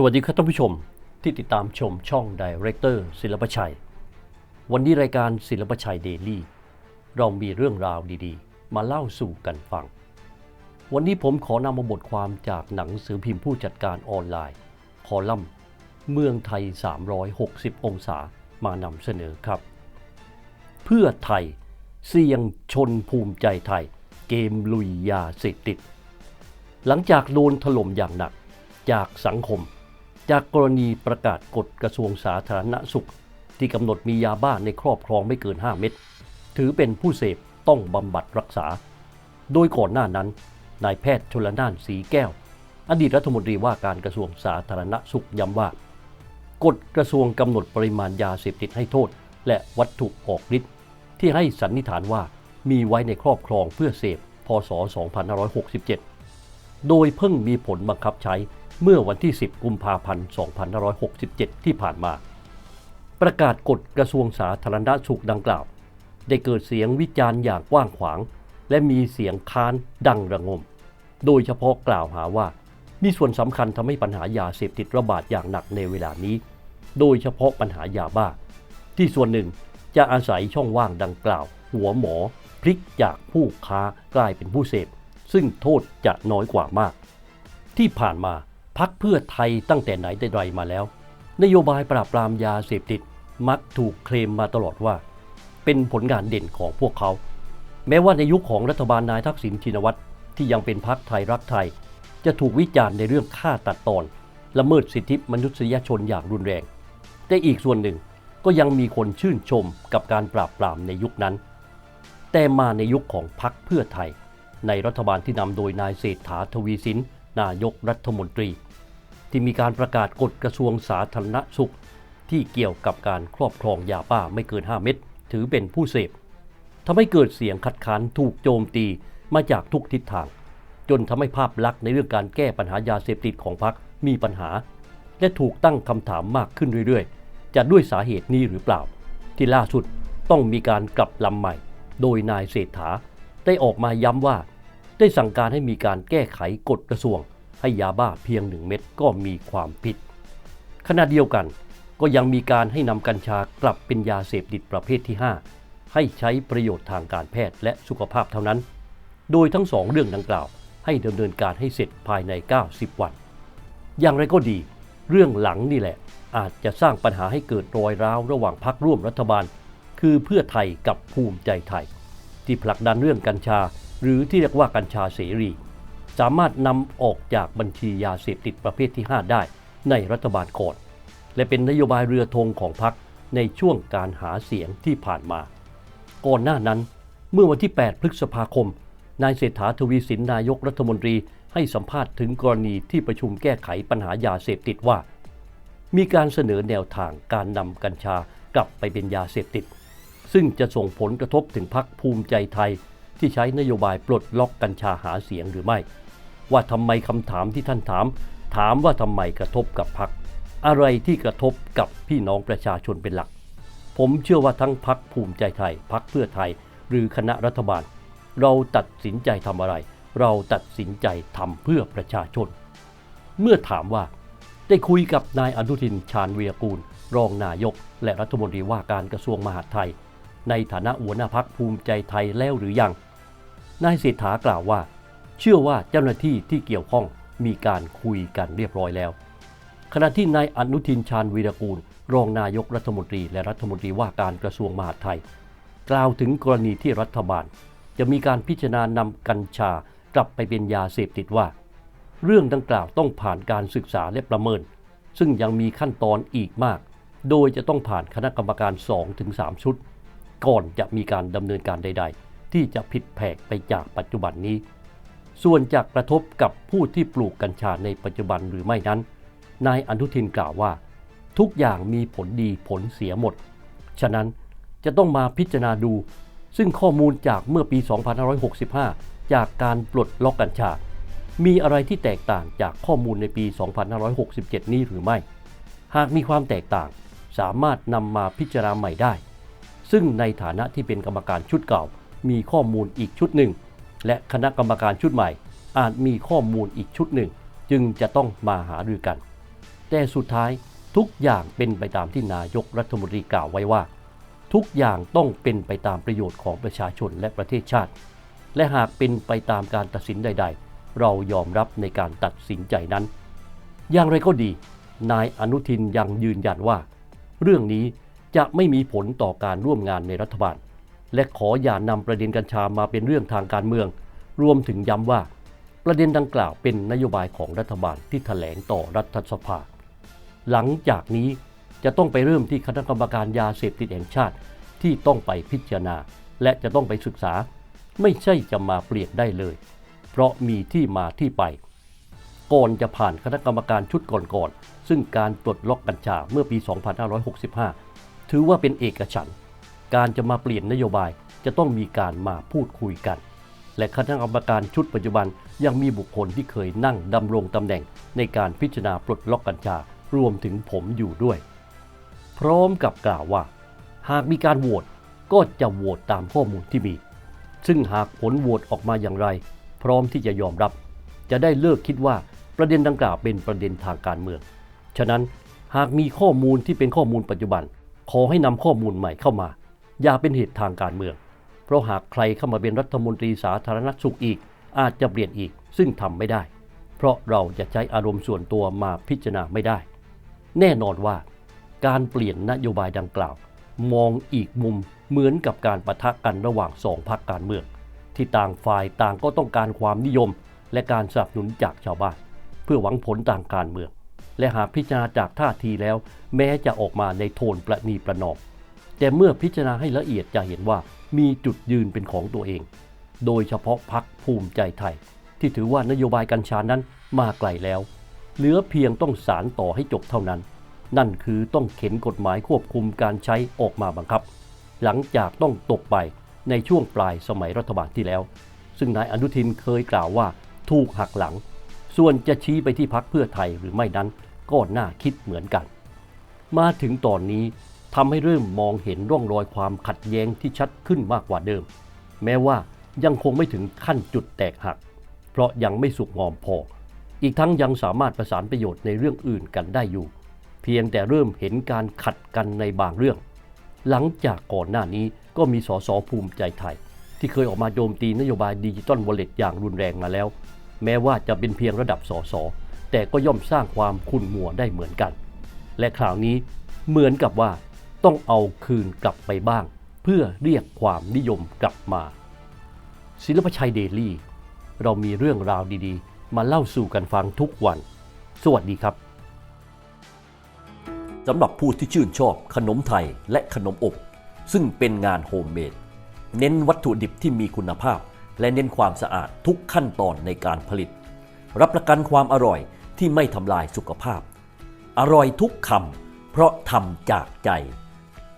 สวัสดีครับท่านผู้ชมที่ติดตามชมช่อง Director ศิลปชัย วันนี้รายการศิลปชัยเดลี่เรามีเรื่องราวดีๆ มาเล่าสู่กันฟัง วันนี้ผมขอนำมาบทความจากหนังสือพิมพ์ผู้จัดการออนไลน์ คอลัมน์ เมืองไทย 360 องศามานำเสนอครับ เพื่อไทยเสี่ยงชนภูมิใจไทย เกมลุยยาเสพติด หลังจากโดนถล่มอย่างหนักจากสังคม จากกรณีประกาศกฎกระทรวงสาธารณสุข ที่กำหนดมียาบ้าในครอบครองไม่เกิน 5 เม็ดถือเป็นผู้เสพต้องบำบัดรักษา โดยก่อนหน้านั้นนายแพทย์ชลน่านสีแก้ว อดีตรัฐมนตรีว่าการกระทรวงสาธารณสุขย้ำว่ากฎกระทรวงกำหนดปริมาณยาเสพติดให้โทษ และวัตถุออกฤทธิ์ที่ให้สันนิษฐานว่ามีไว้ในครอบครองเพื่อเสพพศ 2567 โดยเพิ่งมีผลบังคับใช้ เมื่อวันที่ 10 กุมภาพันธ์ 2567 ที่ผ่านมา ประกาศกฎกระทรวงสาธารณสุขดังกล่าว ได้เกิดเสียงวิจารณ์อย่างกว้างขวาง และมีเสียงค้านดังระงม โดยเฉพาะกล่าวหาว่า มีส่วนสำคัญทำให้ปัญหายาเสพติดระบาดอย่างหนักในเวลานี้ โดยเฉพาะปัญหายาบ้า ที่ส่วนหนึ่งจะอาศัยช่องว่างดังกล่าว หัวหมอ พลิกจากผู้ค้ากลายเป็นผู้เสพซึ่งโทษจะน้อยกว่ามาก ที่ผ่านมา พักเพื่อไทยตั้งแต่ไหนแต่ไรมาแล้ว นโยบายปราบปรามยาเสพติดมักถูกเคลมมาตลอดว่า เป็นผลงานเด่นของพวกเขา แม้ว่าในยุคของรัฐบาลนายทักษิณชินวัตรที่ยังเป็นพักไทยรักไทย จะถูกวิจารณ์ในเรื่องฆ่าตัดตอนละเมิดสิทธิมนุษยชนอย่างรุนแรง แต่อีกส่วนหนึ่งก็ยังมีคนชื่นชมกับการปราบปรามในยุคนั้น แต่มาในยุคของพักเพื่อไทย ในรัฐบาลที่นำโดยนายเศรษฐาทวีสินนายกรัฐมนตรี ที่มีการประกาศกฎกระทรวงสาธารณสุข ที่เกี่ยวกับการครอบครองยาบ้าไม่เกิน 5 เม็ดถือเป็นผู้เสพทำให้เกิดเสียงคัดค้านถูกโจมตีมาจากทุกทิศทาง จนทำให้ภาพลักษณ์ในเรื่องการแก้ปัญหายาเสพติดของพรรคมีปัญหา และถูกตั้งคำถามมากขึ้นเรื่อยๆ จะด้วยสาเหตุนี้หรือเปล่า ที่ล่าสุดต้องมีการกลับลำใหม่ โดยนายเศรษฐาได้ออกมาย้ำว่า ได้สั่งการให้มีการแก้ไขกฎกระทรวง ให้ยาบ้าเพียงหนึ่งเม็ดก็มีความผิด ขณะเดียวกันก็ยังมีการให้นำกัญชากลับเป็นยาเสพติดประเภทที่ 5 ให้ใช้ประโยชน์ทางการแพทย์และสุขภาพเท่านั้น โดยทั้งสองเรื่องดังกล่าว ให้ดำเนินการให้เสร็จภายใน 90 วัน อย่างไรก็ดี เรื่องหลังนี่แหละ อาจจะสร้างปัญหาให้เกิดรอยร้าวระหว่างพักร่วมรัฐบาล คือเพื่อไทยกับภูมิใจไทย ที่ผลักดันเรื่องกัญชา หรือที่เรียกว่ากัญชาเสรี สามารถนำออกจากบัญชียาเสพติดประเภทที่ 5 ได้ในรัฐบาลก่อน และเป็นนโยบายเรือธงของพรรคในช่วงการหาเสียงที่ผ่านมา ก่อนหน้านั้น เมื่อวันที่ 8 พฤษภาคม นายเศรษฐาทวีสินนายกรัฐมนตรีให้สัมภาษณ์ถึงกรณีที่ประชุมแก้ไขปัญหายาเสพติดว่า มีการเสนอแนวทางการนำกัญชากลับไปเป็นยาเสพติด ซึ่งจะส่งผลกระทบถึงพรรคภูมิใจไทยที่ใช้นโยบายปลดล็อกกัญชาหาเสียงหรือไม่ ว่าทำไมคำถามที่ท่านถาม ถามว่าทำไมกระทบกับพรรคอะไรที่กระทบกับพี่น้องประชาชนเป็นหลัก ผมเชื่อว่าทั้งพรรคภูมิใจไทยพรรคเพื่อไทย หรือคณะรัฐบาล เราตัดสินใจทำอะไร เราตัดสินใจทำเพื่อประชาชน เมื่อถามว่า ได้คุยกับนายอนุทินชาญวีรกูล รองนายก และรัฐมนตรีว่าการกระทรวงมหาดไทย ในฐานะหัวหน้าพักภูมิใจไทยแล้วหรือยังนายเศรษฐากล่าวว่า เชื่อว่าเจ้าหน้าที่ที่เกี่ยวข้องมีการคุยกันเรียบร้อยแล้ว ขณะที่นายอนุทินชาญวีรกูล รองนายกรัฐมนตรีและรัฐมนตรีว่าการกระทรวงมหาดไทย กล่าวถึงกรณีที่รัฐบาล จะมีการพิจารณานำกัญชากลับไปเป็นยาเสพติดว่า เรื่องดังกล่าวต้องผ่านการศึกษาและประเมิน ซึ่งยังมีขั้นตอนอีกมาก โดยจะต้องผ่านคณะกรรมการ 2-3 ชุด ก่อนจะมีการดำเนินการใด ๆ ที่จะผิดแผกไปจากปัจจุบันนี้ ส่วนจะกระทบกับผู้ที่ปลูกกัญชาในปัจจุบันหรือไม่นั้น นายอนุทินกล่าวว่า ทุกอย่างมีผลดีผลเสียหมด ฉะนั้นจะต้องมาพิจารณาดู ซึ่งข้อมูลจากเมื่อปี 2565 จากการปลดล็อกกัญชา มีอะไรที่แตกต่างจากข้อมูลในปี 2567 นี้หรือไม่ หากมีความแตกต่าง สามารถนำมาพิจารณาใหม่ได้ ซึ่งในฐานะที่เป็นกรรมการชุดเก่า มีข้อมูลอีกชุดหนึ่ง และคณะกรรมการชุดใหม่ อาจมีข้อมูลอีกชุดหนึ่ง จึงจะต้องมาหารือกัน แต่สุดท้ายทุกอย่างเป็นไปตามที่นายกรัฐมนตรีกล่าวไว้ว่า ทุกอย่างต้องเป็นไปตามประโยชน์ของประชาชนและประเทศชาติ และหากเป็นไปตามการตัดสินใด ๆ เรายอมรับในการตัดสินใจนั้น อย่างไรก็ดี นายอนุทินยังยืนยันว่า เรื่องนี้จะไม่มีผลต่อการร่วมงานในรัฐบาล และขออย่านำประเด็นกัญชามาเป็นเรื่องทางการเมือง รวมถึงย้ำว่า ประเด็นดังกล่าวเป็นนโยบายของรัฐบาลที่แถลงต่อรัฐสภา หลังจากนี้จะต้องไปเริ่มที่คณะกรรมการยาเสพติดแห่งชาติที่ต้องไปพิจารณา และจะต้องไปศึกษา ไม่ใช่จะมาเปลี่ยนได้เลย เพราะมีที่มาที่ไป ก่อนจะผ่านคณะกรรมการชุดก่อนๆซึ่งการปลดล็อกกัญชาเมื่อปี 2565 ถือว่าเป็นเอกฉันท์ การจะมาเปลี่ยนนโยบายจะต้องมีการมาพูดคุยกัน และคณะกรรมการชุดปัจจุบันยังมีบุคคลที่เคยนั่งดำรงตำแหน่งในการพิจารณาปลดล็อกกัญชารวมถึงผมอยู่ด้วย พร้อมกับกล่าวว่า หากมีการโหวตก็จะโหวตตามข้อมูลที่มี ซึ่งหากผลโหวตออกมาอย่างไร พร้อมที่จะยอมรับ จะได้เลิกคิดว่าประเด็นดังกล่าวเป็นประเด็นทางการเมือง ฉะนั้นหากมีข้อมูลที่เป็นข้อมูลปัจจุบัน ขอให้นำข้อมูลใหม่เข้ามา อย่าเป็นเหตุทางการเมือง เพราะหากใครเข้ามาเป็นรัฐมนตรีสาธารณสุขอีก อาจจะเปลี่ยนอีกซึ่งทำไม่ได้ เพราะเราจะใช้อารมณ์ส่วนตัวมาพิจารณาไม่ได้ แน่นอนว่า การเปลี่ยนนโยบายดังกล่าว มองอีกมุมเหมือนกับการประทะกันระหว่างสองพรรคการเมือง ที่ต่างฝ่ายต่างก็ต้องการความนิยม และการสนับสนุนจากชาวบ้าน เพื่อหวังผลทางการเมือง และหากพิจารณาจากท่าทีแล้ว แม้จะออกมาในโทนประนีประนอม แต่เมื่อพิจารณาให้ละเอียดจะเห็นว่ามีจุดยืนเป็นของตัวเอง โดยเฉพาะพักภูมิใจไทย ที่ถือว่านโยบายกัญชานั้นมาไกลแล้ว เหลือเพียงต้องสารต่อให้จบเท่านั้น นั่นคือต้องเข็นกฎหมายควบคุมการใช้ออกมาบังคับ หลังจากต้องตกไปในช่วงปลายสมัยรัฐบาลที่แล้ว ซึ่งนายอนุทินเคยกล่าวว่าถูกหักหลัง ส่วนจะชี้ไปที่พักเพื่อไทยหรือไม่นั้นก็น่าคิดเหมือนกัน มาถึงตอนนี้ ทำให้เริ่มมองเห็นร่องรอยความขัดแย้งที่ชัดขึ้นมากกว่าเดิม แม้ว่ายังคงไม่ถึงขั้นจุดแตกหัก เพราะยังไม่สุกงอมพอ อีกทั้งยังสามารถประสานประโยชน์ในเรื่องอื่นกันได้อยู่ เพียงแต่เริ่มเห็นการขัดกันในบางเรื่อง หลังจากก่อนหน้านี้ก็มีสสภูมิใจไทย ที่เคยออกมาโจมตีนโยบายดิจิตอลวอลเล็ตอย่างรุนแรงมาแล้ว แม้ว่าจะเป็นเพียงระดับสสแต่ก็ย่อมสร้างความขุ่นมัวได้เหมือนกัน และคราวนี้เหมือนกับว่า ต้องเอาคืนกลับไปบ้าง เพื่อเรียกความนิยมกลับมา ศิลปชัยเดลี่ เรามีเรื่องราวดีๆ มาเล่าสู่กันฟังทุกวัน สวัสดีครับสำหรับผู้ที่ชื่นชอบขนมไทยและขนมอบ ซึ่งเป็นงานโฮมเมดเน้นวัตถุดิบที่มีคุณภาพ และเน้นความสะอาดทุกขั้นตอนในการผลิต รับประกันความอร่อยที่ไม่ทำลายสุขภาพ อร่อยทุกคำเพราะทำจากใจ